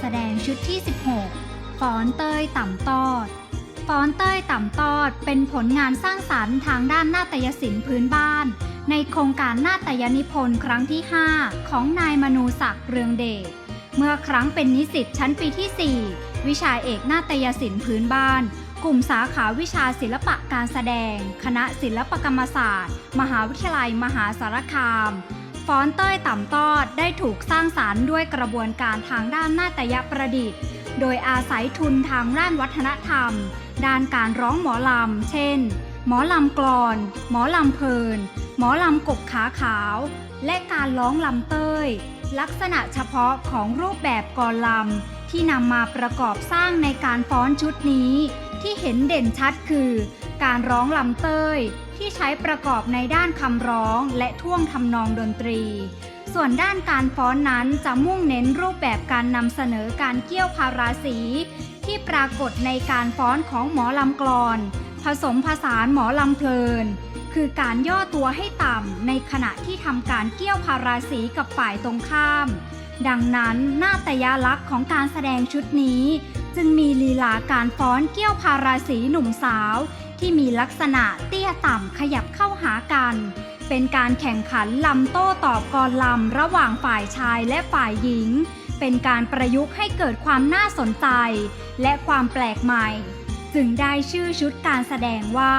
แสดงชุดที่ 16 ฟ้อนเต้ยต่ำตอด ฟ้อนเต้ยต่ำตอดเป็นผลงานสร้างสรรค์ทางด้านนาฏยศิลป์พื้นบ้าน ในโครงการนาฏยนิพนธ์ครั้งที่ 5 ของนายมนูศักดิ์เรืองเดช เมื่อครั้งเป็นนิสิตชั้นปีที่ 4 วิชาเอกนาฏยศิลป์พื้นบ้านกลุ่มสาขาวิชาศิลปะการแสดง คณะศิลปกรรมศาสตร์ มหาวิทยาลัยมหาสารคาม ฟ้อนเต้ยต่ำตอดได้ถูกสร้างสารรค์ด้วยกระบวนการทางด้านนาฏยประดิษฐ์ โดยอาศัยทุนทางด้านวัฒนธรรม ด้านการร้องหมอลำ เช่น หมอลำกลอน หมอลำเพลิน หมอลำกบขาขาว และการร้องลำเต้ย ลักษณะเฉพาะของรูปแบบกลอนลำที่นำมาประกอบสร้างในการฟ้อนชุดนี้ ที่เห็นเด่นชัดคือ การร้องลำเต้ย ที่ใช้ประกอบในด้านคำร้องและท่วงทำนองดนตรี ส่วนด้านการฟ้อนนั้นจะมุ่งเน้นรูปแบบการนำเสนอการเกี่ยวพาราสี ที่ปรากฏในการฟ้อนของหมอลำกลอน ผสมผสานหมอลำเพลิน คือการย่อตัวให้ต่ำในขณะที่ทำการเกี่ยวพาราสีกับฝ่ายตรงข้าม ดังนั้นหน้าตยาลักษณ์ของการแสดงชุดนี้ จึงมีลีลาการฟ้อนเกี่ยวพาราสีหนุ่มสาว ที่มีลักษณะเตี้ยต่ำขยับเข้าหากัน เป็นการแข่งขันลำโต้ตอบกรลำระหว่างฝ่ายชายและฝ่ายหญิง เป็นการประยุกต์ให้เกิดความน่าสนใจ และความแปลกใหม่ จึงได้ชื่อชุดการแสดงว่า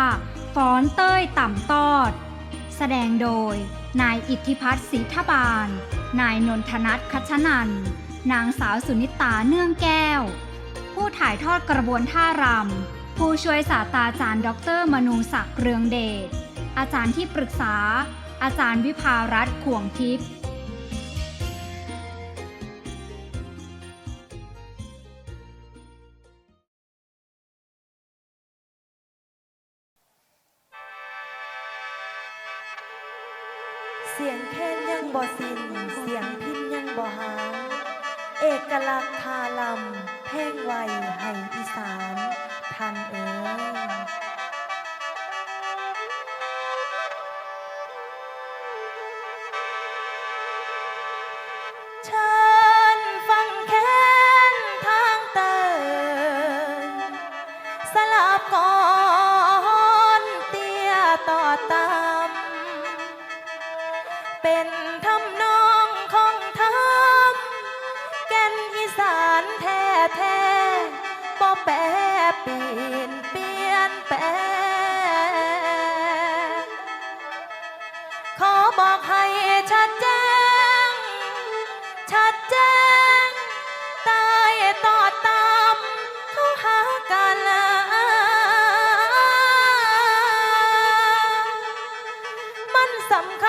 ฟ้อนเต้ยต่ำตอด แสดงโดย นายอิทธิพัฒน์ศรีทบาล นายนนทนัทคัชนัน นางสาวสุนิตาเนื่องแก้ว ผู้ถ่ายทอดกระบวนท่ารำ ผู้ช่วยศาสตราจารย์ ดร มนูศักดิ์เรืองเดช อาจารย์ที่ปรึกษา อาจารย์วิภารัตน์ขวงทิพย์ ทำนองของทำแก่นอีสานแท้แท้ๆบ่แปรเปลี่ยนเปลี่ยนแปลขอบอกให้ชัดแจ้ง ชัดแจ้ง ตายต่อตามเขาหากันละมันสำคัญ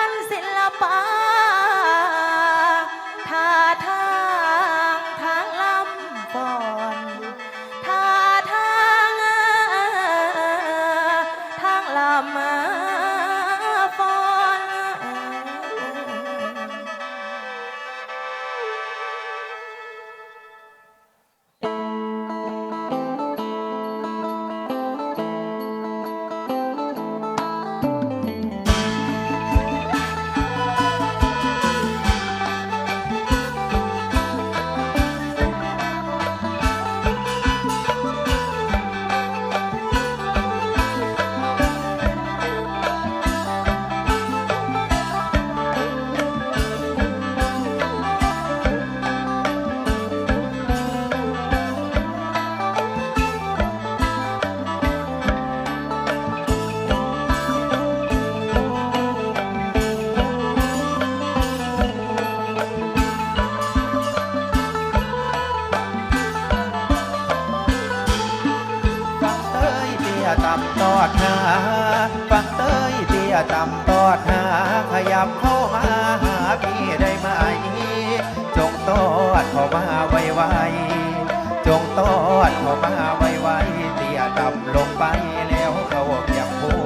อดเข้ามาไวไวๆเตี้ยต่ำลงไปแล้วเขาเกียงคู่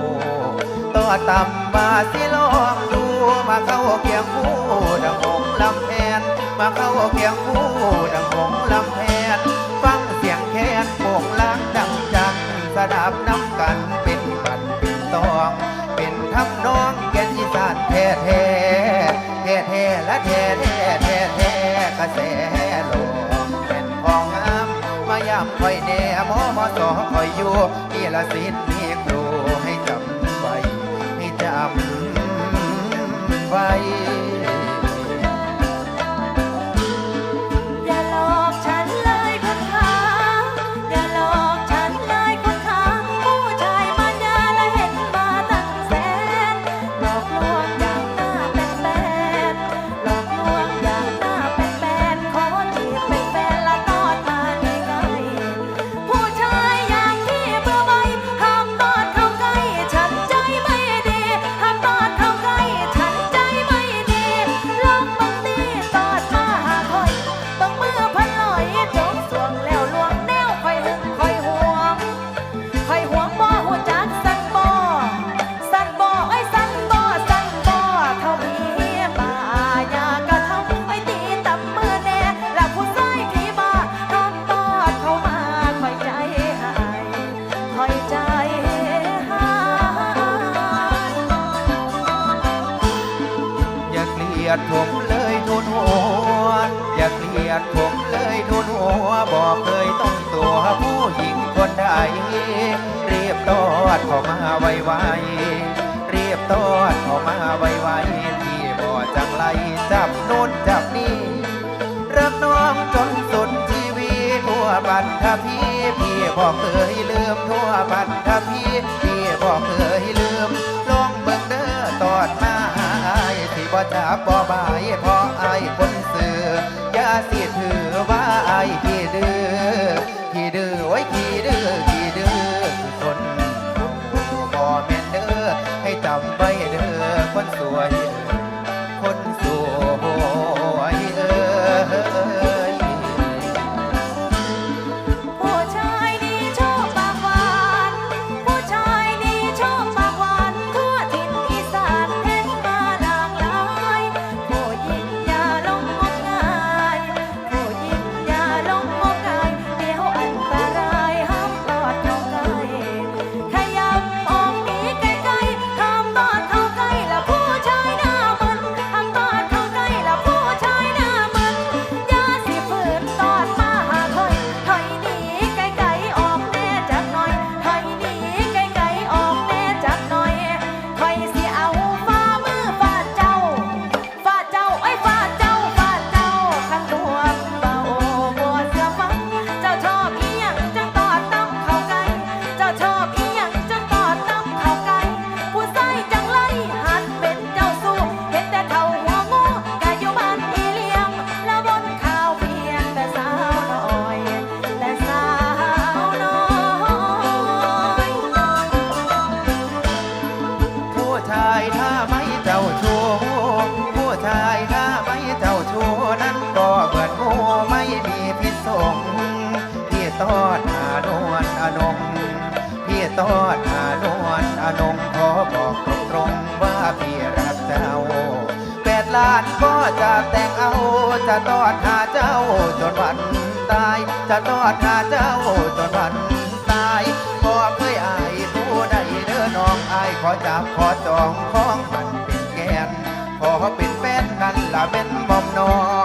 ตอต่ำมาสิลองดูมาเข้าเกียงคู่ดังหงลำแพนมาเข้าเกียงคู่ดังหงลำแพนฟังเสียงแคนโป่งล้างดังจังสดับน้ำกันเป็นบันเป็นตอง เป็นทำนองแกนอีสานแท้แท้แท้แท้และแท้แท้แท้แท้กระแสลมำคอยแน่หมอมอสอคอยอยู่มีละสิทธิ์มีครูให้จำไว้ให้จำไว้ ดผมเลยทุนหัว อย่าเกลียดผมเลยทุนหัว บอกเคยต้องตัวผู้หญิงคนใดเรียบตอดเข้ามาไวไวๆเรียบตอดเข้ามาไวไวๆที่บ่จังไรจับโน้นจับนี่รักน้องจนสุดชีวิตทั่วบันทพีพี่บอกเคยลืมทั่วบันทพี บ่บายเพราะอายคนเสืออย่าสิถือว่าอายขี้ดื้อขี้ มีพิษสงพี่ตอดหานวลอนงพี่ตอดหานวลอนงขอบอกตรงๆว่าพี่รักเจ้าแปดล้านก็จะแต่งเอาจะตอดหาเจ้าจนวันตาย จะตอดหาเจ้าจนวันตายบอกเคยอายผู้ใดเด้อน้องอายขอจับขอจองของมันเป็นแกนขอเป็นแฟนกันละเป็นหมอมน้อง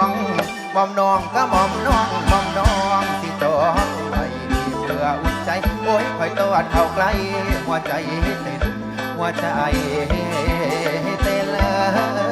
มอมน้องก็หมอมน้องหมอมน้องที่จองไปเพื่ออุ่นใจ โอ้ยคอยตอดเข้าใกล้หัวใจเต้นหัวใจเต้นเลย